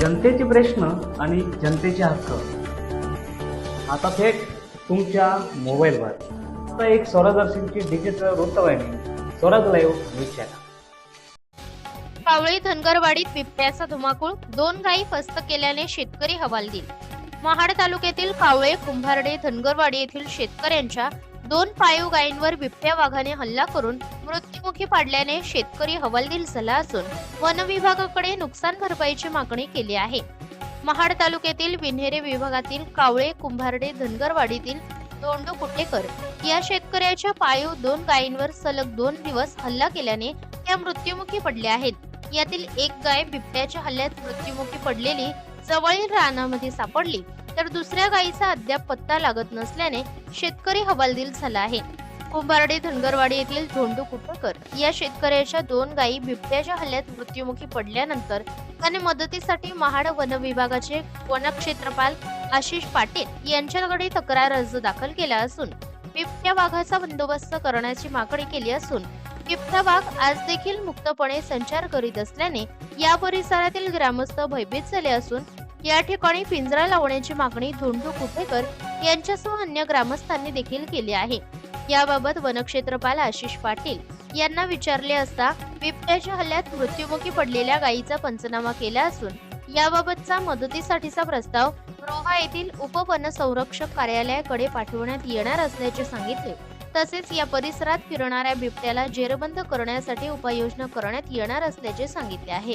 जनतेचे प्रश्न आणि जनतेचे हक्क. आता थेट तुमच्या मोबाईलवर. आता एक स्वरादर्शनची डिजिटल वृत्तवाहिनी स्वराज लाईव्ह न्यूज चॅनल कावळी धनगरवाडीत बिबट्याचा धुमाकूळ दोन गायी फस्त केल्याने शेतकरी हवालदिल. महाड तालुक्यातील कावळे कुंभारडे धनगरवाडी येथील शेतकऱ्यांच्या दोन पाळीव गायींवर बिबट्या वाघाने हल्ला करून मृत्युमुखी पाडल्याने शेतकरी हवालदिल झाला असून वन विभागाकडे नुकसान भरपाईची मागणी केली आहे. महाड तालुक्यातील विन्हेरे विभागातील कावळे कुंभारडे धनगरवाडीतील दोंडू कुटेकर या शेतकऱ्याच्या पाळीव दोन गायींवर सलग दोन दिवस हल्ला केल्याने त्या मृत्युमुखी पडल्या आहेत. यातील एक गाय बिबट्याच्या हल्ल्यात मृत्युमुखी पडलेली जवळील रानामध्ये सापडली. तर दुसऱ्या गायीचा अद्याप पत्ता लागत नसल्याने शेतकरी हवालदिल झाला आहे. कुंभारडे धनगरवाडी येथील धोंडू कुटकर या शेतकऱ्याच्या दोन गायी बिबट्याच्या हल्ल्यात मृत्युमुखी पडल्यानंतर त्याने मदतीसाठी महाड वन विभागाचे वनक्षेत्रपाल आशिष पाटील यांच्याकडे तक्रार अर्ज दाखल केला असून बिबट्या वाघाचा बंदोबस्त करण्याची मागणी केली असून बिबट्या वाघ आज देखील मुक्तपणे संचार करीत असल्याने या परिसरातील ग्रामस्थ भयभीत झाले असून या ठिकाणी पिंजरा लावण्याची मागणी धोंडू कुठेकर यांच्यासह अन्य ग्रामस्थांनी देखील केली आहे. याबाबत वनक्षेत्रपाल आशिष पाटील यांना विचारले असता बिबट्याच्या हल्ल्यात मृत्युमुखी पडलेल्या गायीचा पंचनामा केला असून याबाबतचा मदतीसाठीचा प्रस्ताव रोहा येथील उपवन संरक्षक कार्यालयाकडे पाठवण्यात येणार असल्याचे सांगितले. तसेच या परिसरात फिरणाऱ्या बिबट्याला जेरबंद करण्यासाठी उपाययोजना करण्यात येणार असल्याचे सांगितले आहे.